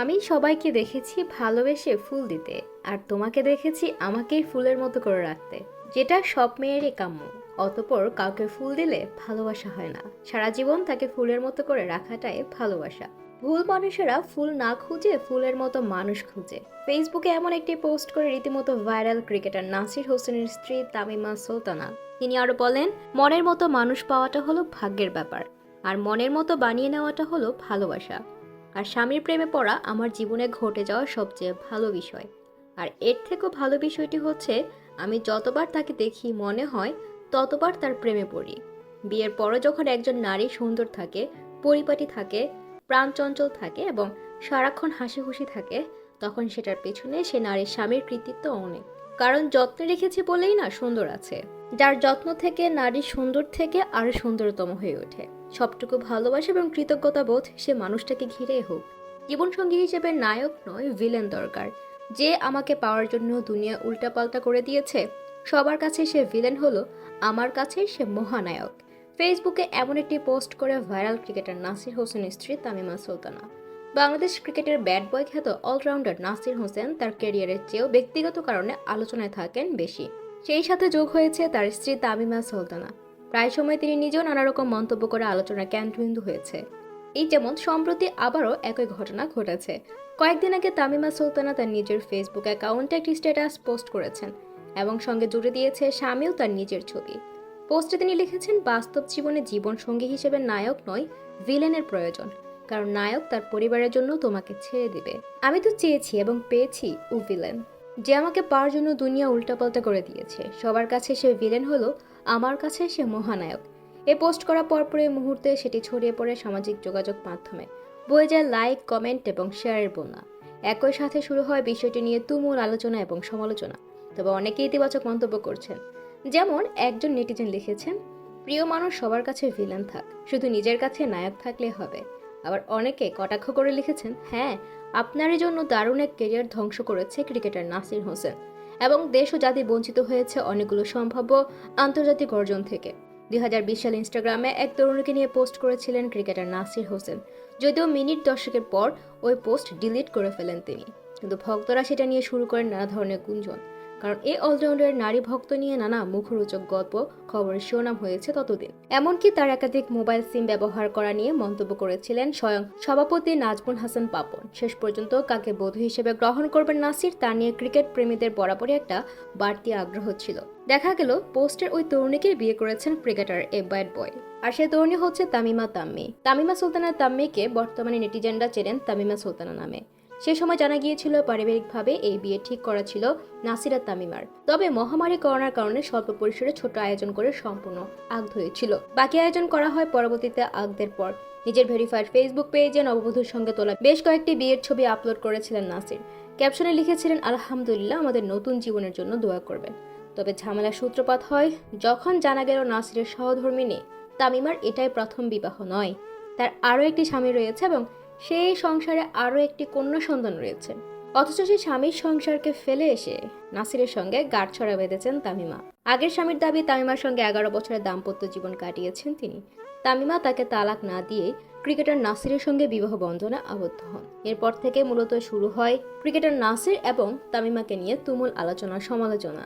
আমি সবাইকে দেখেছি ভালোবেসে ফুল দিতে, আর তোমাকে দেখেছি আমাকেই ফুলের মতো করে রাখতে। যেটা সব মেয়েরই কাম্য, অতপর কাউকে ফুল দিলে ভালোবাসা হয় না। সারা জীবন তাকে ফুলের মতো করে রাখাটাই ভালোবাসা। ভুল মানুষেরা ফুল না খুঁজে ফুলের মতো মানুষ খুঁজে। ফেসবুকে এমন একটি পোস্ট করে রীতিমতো ভাইরাল ক্রিকেটার নাসির হোসেনের স্ত্রী তামিমা সুলতানা। তিনি আরও বলেন, মনের মতো মানুষ পাওয়াটা হলো ভাগ্যের ব্যাপার, আর মনের মতো বানিয়ে নেওয়াটা হলো ভালোবাসা। আর স্বামীর প্রেমে পড়া আমার জীবনে ঘটে যাওয়া সবচেয়ে ভালো বিষয়। আর এর থেকেও ভালো বিষয়টি হচ্ছে, আমি যতবার তাকে দেখি মনে হয়, ততবার তার প্রেমে পড়ি। বিয়ের পরও যখন একজন নারী সুন্দর থাকে, পরিপাটি থাকে, প্রাণচঞ্চল থাকে এবং সারাক্ষণ হাসি খুশি থাকে, তখন সেটার পেছনে সে নারীর স্বামীর কৃতিত্ব অনেক। কারণ যত্নে রেখেছে বলেই না সুন্দর আছে। যার যত্ন থেকে নারী সুন্দর থেকে আরও সুন্দরতম হয়ে ওঠে। সবটুকু ভালোবাসা এবং কৃতজ্ঞতা বোধ সে মানুষটাকে ঘিরেই হোক। জীবনসঙ্গী হিসেবে নায়ক নয় ভিলেন দরকার। যে আমাকে পাওয়ার জন্য দুনিয়া উল্টাপাল্টা করে দিয়েছে, সবার কাছে সে ভিলেন হলো, আমার কাছে সে মহানায়ক। ফেসবুকে এমন একটি পোস্ট করে ভাইরাল ক্রিকেটার নাসির হোসেনের স্ত্রী তামিমা সুলতানা। বাংলাদেশ ক্রিকেটের ব্যাট বয় খ্যাত অলরাউন্ডার নাসির হোসেন তার ক্যারিয়ারের চেয়েও ব্যক্তিগত কারণে আলোচনায় থাকেন বেশি। সেই সাথে যোগ হয়েছে তার স্ত্রী তামিমা সুলতানা। প্রায় সময় তিনি নিজেও নানা রকম মন্তব্য করে আলোচনার কেন্দ্রবিন্দু হয়েছে। এই যেমন সম্প্রতি আবারও একই ঘটনা ঘটেছে। কয়েকদিন আগে তামিমা সুলতানা তার নিজের ফেসবুক অ্যাকাউন্টে একটি স্ট্যাটাস পোস্ট করেছেন এবং সঙ্গে জুড়ে দিয়েছে স্বামীও তার নিজের ছবি। পোস্টে তিনি লিখেছেন, বাস্তব জীবনে জীবন সঙ্গী হিসেবে নায়ক নয় ভিলেনের প্রয়োজন। কারণ নায়ক তার পরিবারের জন্য তোমাকে ছেড়ে দিবে। আমি তো চেয়েছি এবং পেয়েছি, ও ভিলেন যে আমাকে পাওয়ার জন্য দুনিয়া উল্টাপাল্টা করে দিয়েছে। সবার কাছে সে ভিলেন হলো, আমার কাছে সে মহানায়ক। এ পোস্ট করার পরপরই মুহূর্তে সেটি ছড়িয়ে পড়ে সামাজিক যোগাযোগ মাধ্যমে। বয়ে যায় লাইক কমেন্ট এবং শেয়ারের বন্যা একই সাথে শুরু হয় বিষয়টি নিয়ে তুমুল আলোচনা এবং সমালোচনা। তবে অনেকে ইতিবাচক মন্তব্য করছেন। যেমন একজন নেটিজেন লিখেছেন, প্রিয় মানুষ সবার কাছে ভিলেন থাক, শুধু নিজের কাছে নায়ক থাকলে হবে। আবার অনেকে কটাক্ষ করে লিখেছেন হ্যাঁ আপনারই জন্য দারুণ এক কেরিয়ার ধ্বংস করেছে ক্রিকেটার নাসির হোসেন এবং দেশ ও জাতি বঞ্চিত হয়েছে অনেকগুলো সম্ভাব্য আন্তর্জাতিক অর্জন থেকে। দুই হাজার বিশ সালে ইনস্টাগ্রামে এক তরুণীকে নিয়ে পোস্ট করেছিলেন ক্রিকেটার নাসির হোসেন। যদিও মিনিট দশকের পর ওই পোস্ট ডিলিট করে ফেলেন তিনি। কিন্তু ভক্তরা সেটা নিয়ে শুরু করেন নানা ধরনের গুঞ্জন। কারণ এই অলরাউন্ডারের নারী ভক্ত নিয়ে নানা মুখরোচক গল্প খবরের শিরোনাম হয়েছে ততদিন। এমনকি তার একাধিক মোবাইল সিম ব্যবহার করা নিয়ে মন্তব্য করেছিলেন স্বয়ং সভাপতি নাজমুল হাসান পাপন। শেষ পর্যন্ত কাকে বধূ হিসেবে গ্রহণ করবেন নাসির তা নিয়ে ক্রিকেট প্রেমীদের বরাবরই একটা বাড়তি আগ্রহ ছিল। দেখা গেল, পোস্টের ওই তরুণীকে বিয়ে করেছেন ক্রিকেটার এ ব্যাড বয় আর সে তরুণী হচ্ছে তামিমা তাম্মি। তামিমা সুলতানা তাম্মিকে বর্তমানে নেটিজেনরা চেনেন তামিমা সুলতানা নামে। সে সময় জানা গিয়েছিল পারিবারিকভাবে এই বিয়ে ঠিক করা ছিল নাসিরা তামিমার। তবে মহামারী করোনার কারণে স্বল্প পরিসরে ছোট আয়োজন করে সম্পূর্ণ আগ্ধ হয়েছিল বাকি আয়োজন করা হয় পরবর্তীতে আগদের পর। নিজের ভেরিফাইড ফেসবুক পেজে নববধূর সঙ্গে তোলা বেশ কয়েকটি বিয়ের ছবি আপলোড করেছিলেন নাসির। ক্যাপশনে লিখেছিলেন, আলহামদুলিল্লাহ, আমাদের নতুন জীবনের জন্য দোয়া করবেন। তবে ঝামেলা সূত্রপাত হয়, যখন জানা গেল নাসিরের সহধর্মী সহধর্মিনী তামিমার এটাই প্রথম বিবাহ নয়। তার আরও একটি স্বামী রয়েছে এবং সেই সংসারে আরও একটি কন্যা সন্তান রয়েছে। অথচ সেই স্বামীর সংসারকে ফেলে এসে নাসিরের সঙ্গে গাঁটছড়া বেঁধেছেন তামিমা। আগের স্বামীর দাবি, তামিমার সঙ্গে এগারো বছরের দাম্পত্য জীবন কাটিয়েছেন তিনি। তামিমা তাকে তালাক না দিয়ে ক্রিকেটার নাসিরের সঙ্গে বিবাহ বন্ধনে আবদ্ধ হন। এরপর থেকে মূলত শুরু হয় ক্রিকেটার নাসির এবং তামিমাকে নিয়ে তুমুল আলোচনা সমালোচনা